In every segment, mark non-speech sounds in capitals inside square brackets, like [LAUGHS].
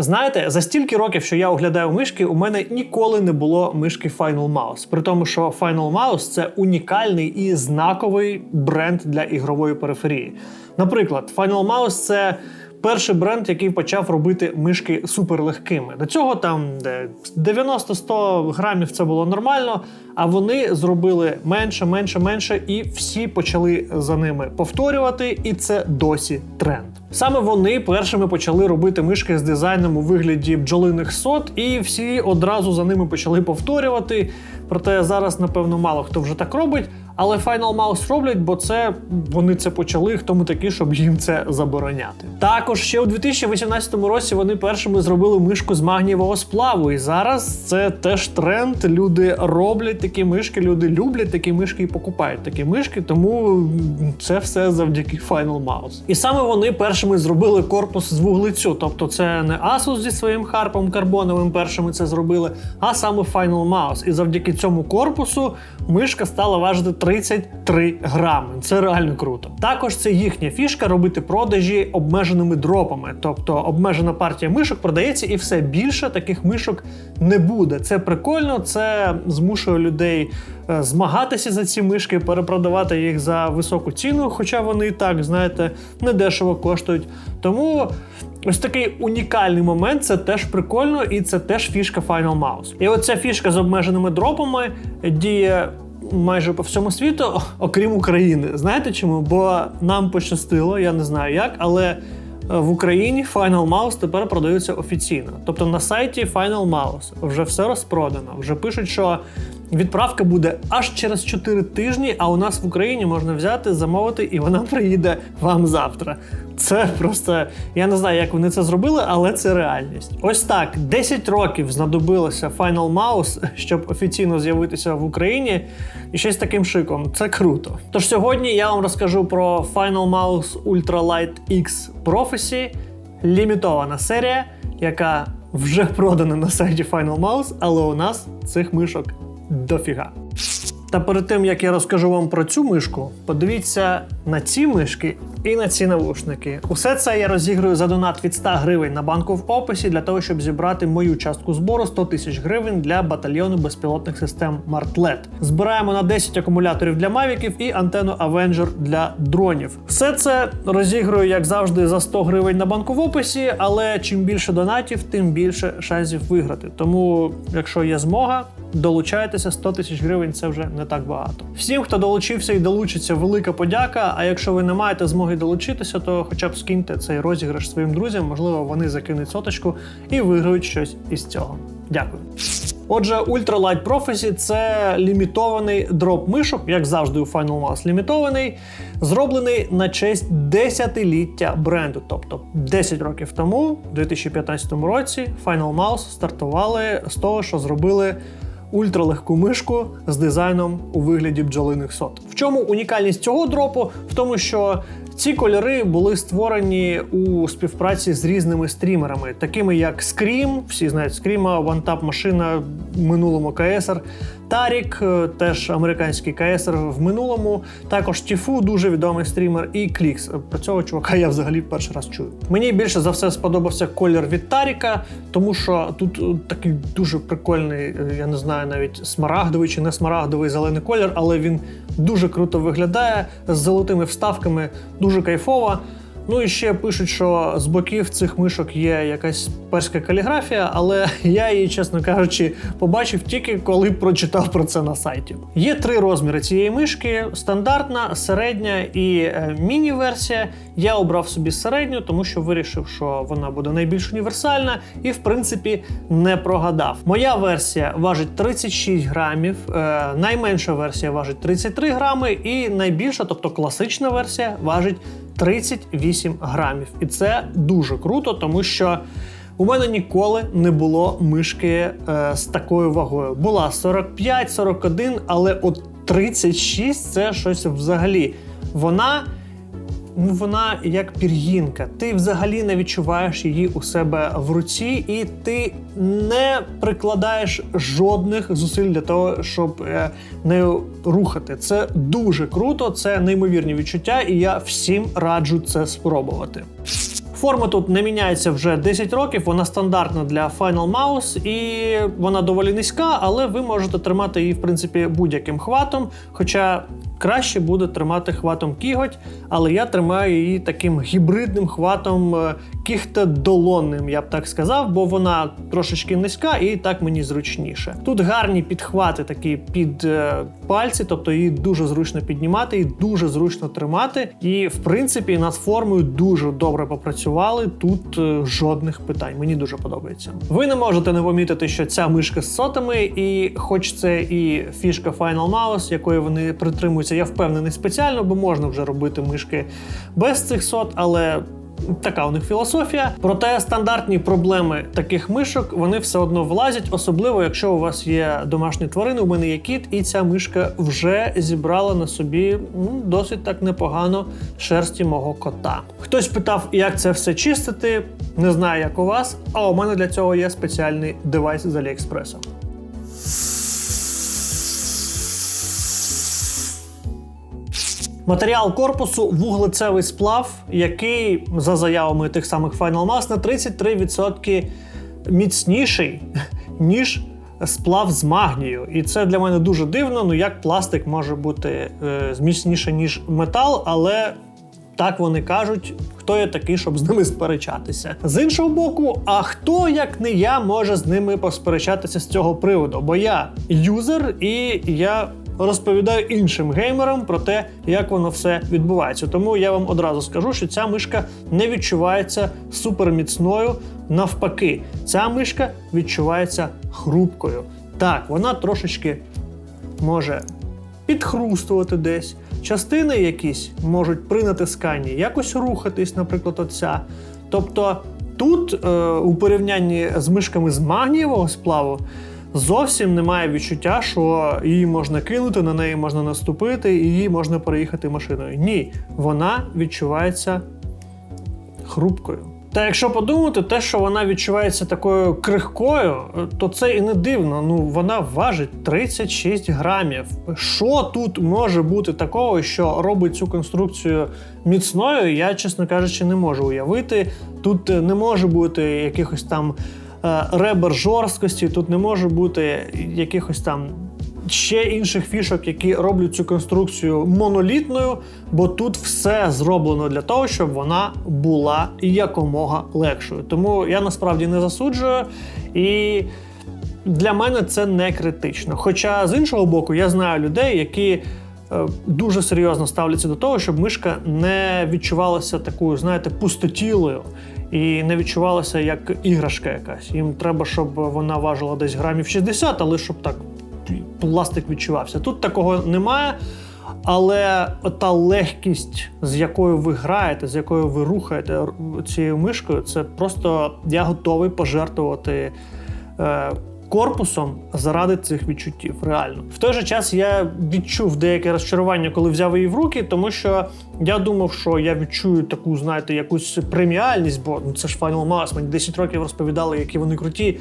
Знаєте, за стільки років, що я оглядаю мишки, у мене ніколи не було мишки Final Mouse. При тому, що Final Mouse це унікальний і знаковий бренд для ігрової периферії. Наприклад, Final Mouse це перший бренд, який почав робити мишки суперлегкими. До цього там де 90-100 грамів це було нормально. А вони зробили менше, менше, менше, і всі почали за ними повторювати, і це досі тренд. Саме вони першими почали робити мишки з дизайном у вигляді бджолиних сот, і всі одразу за ними почали повторювати. Проте зараз, напевно, мало хто вже так робить. Але Final Mouse роблять, бо це вони це почали. Хто ми такі, щоб їм це забороняти. Також ще у 2018 році вони першими зробили мишку з магнієвого сплаву. І зараз це теж тренд. Люди роблять такі мишки, люди люблять такі мишки і покупають такі мишки. Тому це все завдяки Final Mouse. І саме вони першими зробили корпус з вуглецю. Тобто, це не Asus зі своїм харпом карбоновим першими це зробили, а саме Final Mouse. І завдяки цьому корпусу мишка стала важити 33 грами. Це реально круто. Також це їхня фішка робити продажі обмеженими дропами. Тобто обмежена партія мишок продається, і все більше таких мишок не буде. Це прикольно, це змушує людей е, змагатися за ці мишки, перепродавати їх за високу ціну, хоча вони і так, знаєте, недешево коштують. Тому. Ось такий унікальний момент, це теж прикольно, і це теж фішка Final Mouse. І оця фішка з обмеженими дропами діє майже по всьому світу, [LAUGHS] окрім України. Знаєте чому? Бо нам пощастило, я не знаю як, але е, в Україні Final Mouse тепер продаються офіційно. Тобто на сайті Final Mouse вже все розпродано. Вже пишуть, що відправка буде аж через 4 тижні, а у нас в Україні можна взяти, замовити, і вона приїде вам завтра. Це просто я не знаю, як вони це зробили, але це реальність. Ось так 10 років знадобилося Final Mouse, щоб офіційно з'явитися в Україні, і ще з таким шиком. Це круто. Тож сьогодні я вам розкажу про Final Mouse Ultralight X Prophecy, лімітована серія, яка вже продана на сайті Final Mouse, але у нас цих мишок дофіга. Та перед тим як я розкажу вам про цю мишку, подивіться на ці мишки і на ці навушники. Усе це я розіграю за донат від 100 гривень на банку в описі для того, щоб зібрати мою частку збору 100 тисяч гривень для батальйону безпілотних систем Martlet. Збираємо на 10 акумуляторів для мавіків і антенну Avenger для дронів. Все це розіграю, як завжди, за 100 гривень на банку в описі, але чим більше донатів, тим більше шансів виграти. Тому, якщо є змога, долучайтеся 100 тисяч гривень це вже не так багато. Всім, хто долучився і долучиться, велика подяка. А якщо ви не маєте змоги долучитися, то хоча б скиньте цей розіграш своїм друзям, можливо, вони закинуть соточку і виграють щось із цього. Дякую. Отже, Ultralight Prophecy – це лімітований дроп мишок, як завжди у Final Mouse лімітований, зроблений на честь десятиліття бренду. Тобто 10 років тому, у 2015 році, Final Mouse стартували з того, що зробили ультралегку мишку з дизайном у вигляді бджолиних сот. В чому унікальність цього дропу? В тому, що ці кольори були створені у співпраці з різними стрімерами, такими як Scream, всі знають Scream, OneTap машина минулому КСР, Тарік, е, теж американський КСР в минулому. Також Тіфу, дуже відомий стрімер, і Клікс. Про цього чувака я взагалі перший раз чую. Мені більше за все сподобався колір від Таріка, тому що тут е, такий дуже прикольний, е, я не знаю, навіть смарагдовий чи не смарагдовий зелений колір, але він дуже круто виглядає з золотими вставками, дуже кайфово. Ну і ще пишуть, що з боків цих мишок є якась перська каліграфія, але [LAUGHS] я її, чесно кажучи, побачив тільки коли прочитав про це на сайті. Є три розміри цієї мишки: стандартна, середня і е, міні-версія. Я обрав собі середню, тому що вирішив, що вона буде найбільш універсальна і, в принципі, не прогадав. Моя версія важить 36 грамів, е, найменша версія важить 33 грами, і найбільша, тобто класична версія, важить 38 грамів. І це дуже круто, тому що. У мене ніколи не було мишки е, з такою вагою. Була 45-41, але от 36 це щось взагалі. Вона вона як пір'їнка. Ти взагалі не відчуваєш її у себе в руці, і ти не прикладаєш жодних зусиль для того, щоб е, нею рухати. Це дуже круто, це неймовірні відчуття, і я всім раджу це спробувати. Форма тут не міняється вже 10 років, вона стандартна для Final Mouse і вона доволі низька, але ви можете тримати її в принципі будь-яким хватом. Хоча краще буде тримати хватом кіготь, але я тримаю її таким гібридним хватом е, кіхтедолонним, я б так сказав, бо вона трошечки низька і так мені зручніше. Тут гарні підхвати такі під е, пальці, тобто її дуже зручно піднімати і дуже зручно тримати. І в принципі над формою дуже добре попрацювали. Тут е, жодних питань. Мені дуже подобається. Ви не можете не помітити, що ця мишка з сотами, і хоч це і фішка Final Mouse, якої вони притримуються, я впевнений спеціально, бо можна вже робити мишки без цих сот, але. Така у них філософія. Проте стандартні проблеми таких мишок вони все одно влазять, особливо якщо у вас є домашні тварини. У мене є кіт, і ця мишка вже зібрала на собі ну, досить так непогано шерсті мого кота. Хтось питав, як це все чистити. Не знаю, як у вас, а у мене для цього є спеціальний девайс з Аліекспресу. Матеріал корпусу вуглецевий сплав, який за заявами тих самих Final Mass на 33% міцніший, [LAUGHS] ніж сплав з магнію. І це для мене дуже дивно. Ну як пластик може бути е, міцніше, ніж метал, але так вони кажуть, хто я такий, щоб з ними сперечатися. З іншого боку, а хто як не я може з ними посперечатися з цього приводу? Бо я юзер і я розповідаю іншим геймерам про те, як воно все відбувається. Тому я вам одразу скажу, що ця мишка не відчувається суперміцною. Навпаки, ця мишка відчувається хрупкою. Так, вона трошечки може підхрустувати десь. Частини якісь можуть при натисканні якось рухатись, наприклад, оця. Тобто тут, е, у порівнянні з мишками з магнієвого сплаву, зовсім немає відчуття, що її можна кинути, на неї можна наступити, і її можна переїхати машиною. Ні, вона відчувається хрупкою. Та якщо подумати, те, що вона відчувається такою крихкою, то це і не дивно. Ну вона важить 36 грамів. Що тут може бути такого, що робить цю конструкцію міцною? Я, чесно кажучи, не можу уявити. Тут не може бути якихось там е, ребер жорсткості, тут не може бути якихось там ще інших фішок, які роблять цю конструкцію монолітною, бо тут все зроблено для того, щоб вона була якомога легшою. Тому я насправді не засуджую і. Для мене це не критично. Хоча з іншого боку, я знаю людей, які е, дуже серйозно ставляться до того, щоб мишка не відчувалася такою, знаєте, пустотілою і не відчувалася як іграшка якась. Їм треба, щоб вона важила десь грамів 60, але щоб так пластик відчувався. Тут такого немає. Але та легкість, з якою ви граєте, з якою ви рухаєте цією мишкою, це просто я готовий пожертвувати е, корпусом заради цих відчуттів. Реально, в той же час я відчув деяке розчарування, коли взяв її в руки, тому що я думав, що я відчую таку, знаєте, якусь преміальність, бо ну, це ж Final Mass, мені 10 років розповідали, які вони круті.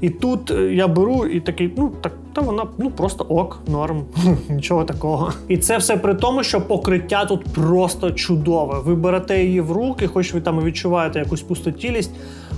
І тут е, я беру і такий, ну так, та вона ну просто ок, норм, [LAUGHS] нічого такого. І це все при тому, що покриття тут просто чудове. Ви берете її в руки, хоч ви там відчуваєте якусь пустотілість,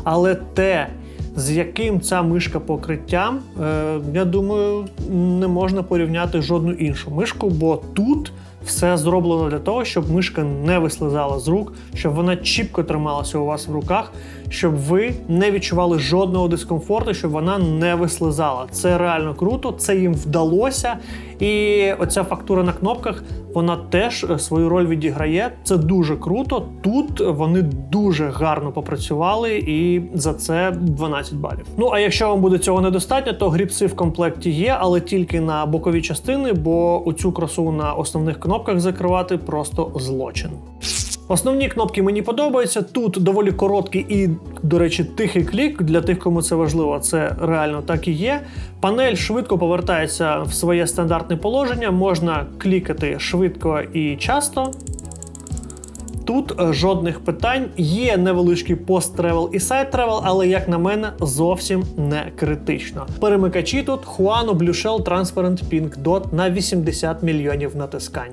але те. З яким ця мишка покриттям, е, я думаю, не можна порівняти жодну іншу мишку, бо тут все зроблено для того, щоб мишка не вислизала з рук, щоб вона чіпко трималася у вас в руках, щоб ви не відчували жодного дискомфорту, щоб вона не вислизала. Це реально круто, це їм вдалося. І оця фактура на кнопках вона теж е, свою роль відіграє. Це дуже круто. Тут вони дуже гарно попрацювали, і за це 12 балів. Ну а якщо вам буде цього недостатньо, то гріпси в комплекті є, але тільки на бокові частини, бо оцю красу на основних кнопках закривати просто злочин. Основні кнопки мені подобаються. Тут доволі короткий і, до речі, тихий клік. Для тих, кому це важливо, це реально так і є. Панель швидко повертається в своє стандартне положення. Можна клікати швидко і часто. Тут е, жодних питань. Є невеличкий пост-тревел і сайт-тревел, але, як на мене, зовсім не критично. Перемикачі тут Huano Blue Shell Transparent Pink Dot на 80 мільйонів натискань.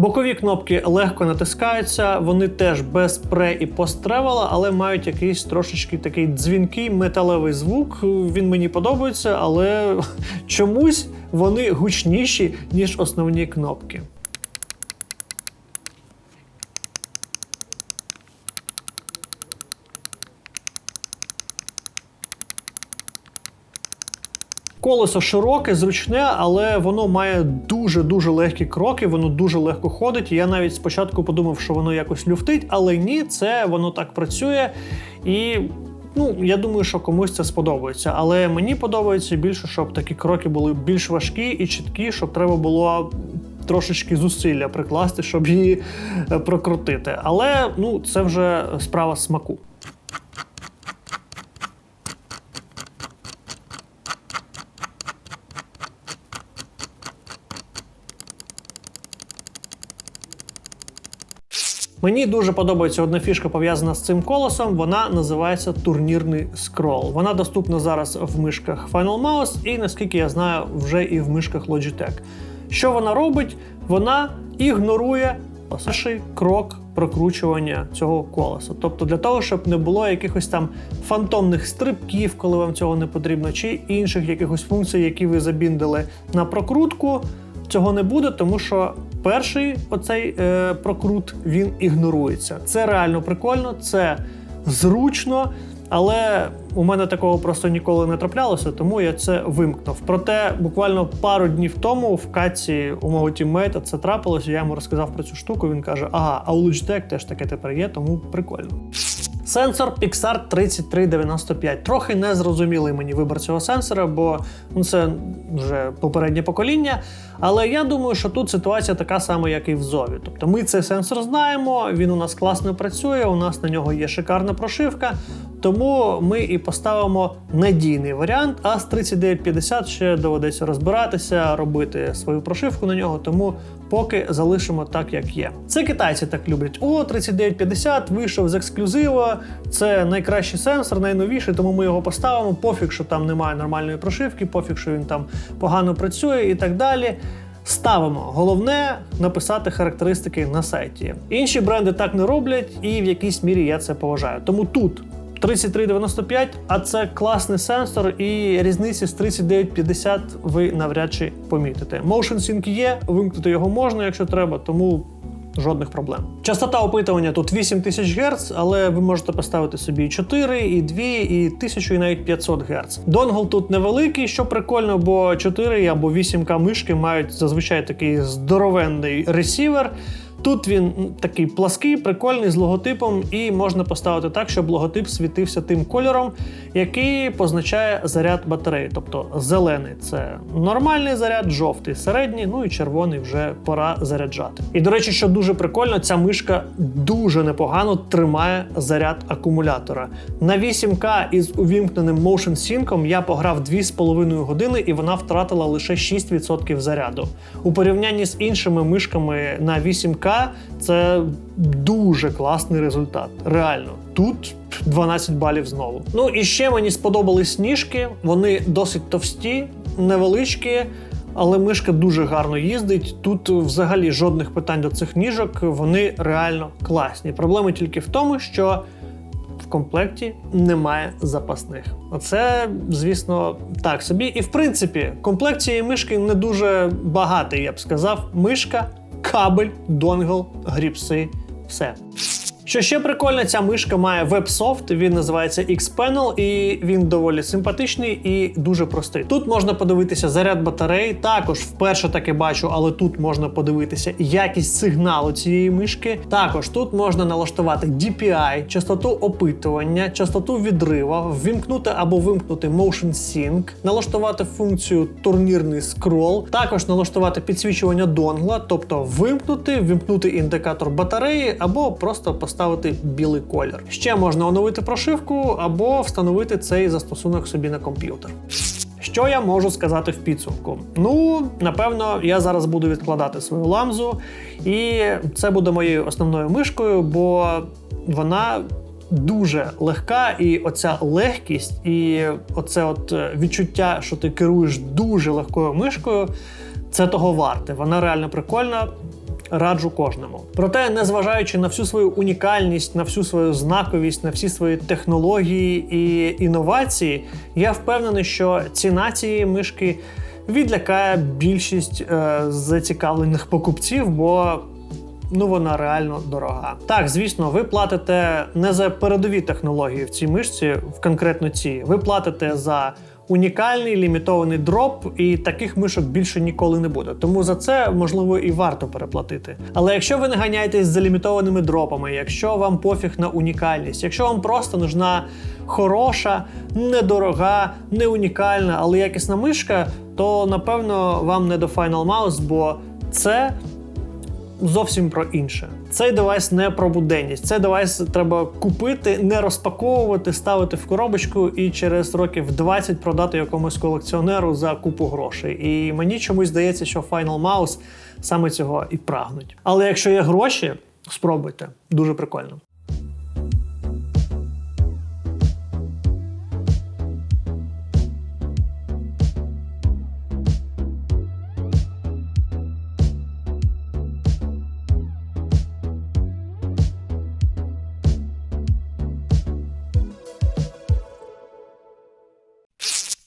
Бокові кнопки легко натискаються, вони теж без пре і постревела, але мають якийсь трошечки такий дзвінкий металевий звук. Він мені подобається, але [LAUGHS] чомусь вони гучніші, ніж основні кнопки. Колесо широке, зручне, але воно має дуже-дуже легкі кроки, воно дуже легко ходить. Я навіть спочатку подумав, що воно якось люфтить, але ні, це воно так працює. І ну, я думаю, що комусь це сподобається. Але мені подобається більше, щоб такі кроки були більш важкі і чіткі, щоб треба було. Трошечки зусилля прикласти, щоб її е, прокрутити. Але ну, це вже справа смаку. Мені дуже подобається одна фішка пов'язана з цим колесом. Вона називається турнірний скрол. Вона доступна зараз в мишках Final Mouse і, наскільки я знаю, вже і в мишках Logitech. Що вона робить? Вона ігнорує перший крок прокручування цього колеса. Тобто для того, щоб не було якихось там фантомних стрибків, коли вам цього не потрібно, чи інших якихось функцій, які ви забіндили на прокрутку. Цього не буде, тому що перший оцей е, прокрут він ігнорується. Це реально прикольно, це зручно, але у мене такого просто ніколи не траплялося, тому я це вимкнув. Проте буквально пару днів тому в каці у мого тіммейта це трапилося. Я йому розказав про цю штуку. Він каже: Ага, а у Logitech теж таке тепер є, тому прикольно. Сенсор Pixar 3395. Трохи незрозумілий мені вибір цього сенсора, бо ну, це вже попереднє покоління. Але я думаю, що тут ситуація така сама, як і в Зові. Тобто ми цей сенсор знаємо, він у нас класно працює, у нас на нього є шикарна прошивка. Тому ми і поставимо надійний варіант. А з 3950 ще доведеться розбиратися, робити свою прошивку на нього. Тому поки залишимо так, як є. Це китайці так люблять. О, 3950 вийшов з ексклюзива. Це найкращий сенсор, найновіший, тому ми його поставимо. Пофіг, що там немає нормальної прошивки, пофіг, що він там погано працює і так далі. Ставимо. Головне написати характеристики на сайті. Інші бренди так не роблять, і в якійсь мірі я це поважаю. Тому тут 3395, а це класний сенсор, і різниці з 3950 ви навряд чи помітите. Motion Sync є, вимкнути його можна, якщо треба, тому. Жодних проблем. Частота опитування тут 8000 Гц, але ви можете поставити собі і 4, і 2, і 1000, і навіть 500 Гц. Донгл тут невеликий, що прикольно, бо 4 або 8К мишки мають зазвичай такий здоровенний ресівер. Тут він такий плаский, прикольний з логотипом, і можна поставити так, щоб логотип світився тим кольором, який позначає заряд батареї. Тобто зелений це нормальний заряд, жовтий середній, ну і червоний вже пора заряджати. І до речі, що дуже прикольно, ця мишка дуже непогано тримає заряд акумулятора. На 8К із увімкненим Motion Sync я пограв 2,5 години, і вона втратила лише 6% заряду. У порівнянні з іншими мишками на 8К це дуже класний результат. Реально. Тут 12 балів знову. Ну і ще мені сподобались ніжки. Вони досить товсті, невеличкі. Але мишка дуже гарно їздить. Тут взагалі жодних питань до цих ніжок. Вони реально класні. Проблема тільки в тому, що в комплекті немає запасних. Оце, звісно, так собі. І в принципі, комплект цієї мишки не дуже багатий, я б сказав. Мишка кабель, донгл, гріпси, все. Що ще прикольно, ця мишка має веб-софт, він називається X-Panel, і він доволі симпатичний і дуже простий. Тут можна подивитися заряд батареї, також вперше таке бачу, але тут можна подивитися якість сигналу цієї мишки. Також тут можна налаштувати DPI, частоту опитування, частоту відрива, ввімкнути або вимкнути Motion Sync, налаштувати функцію турнірний скрол, також налаштувати підсвічування донгла, тобто вимкнути, ввімкнути індикатор батареї або просто поставити поставити білий колір. Ще можна оновити прошивку або встановити цей застосунок собі на комп'ютер. Що я можу сказати в підсумку? Ну, напевно, я зараз буду відкладати свою ламзу, і це буде моєю основною мишкою, бо вона дуже легка, і оця легкість, і оце от відчуття, що ти керуєш дуже легкою мишкою, це того варте. Вона реально прикольна раджу кожному. Проте, незважаючи на всю свою унікальність, на всю свою знаковість, на всі свої технології і інновації, я впевнений, що ціна цієї мишки відлякає більшість е, зацікавлених покупців, бо ну вона реально дорога. Так, звісно, ви платите не за передові технології в цій мишці, в конкретно цій. Ви платите за унікальний лімітований дроп, і таких мишок більше ніколи не буде. Тому за це можливо і варто переплатити. Але якщо ви не ганяєтесь за лімітованими дропами, якщо вам пофіг на унікальність, якщо вам просто нужна хороша, недорога, не унікальна, але якісна мишка, то напевно вам не до Final Mouse, бо це зовсім про інше. Цей девайс не про буденність. Цей девайс треба купити, не розпаковувати, ставити в коробочку і через років 20 продати якомусь колекціонеру за купу грошей. І мені чомусь здається, що Final Mouse саме цього і прагнуть. Але якщо є гроші, спробуйте. Дуже прикольно.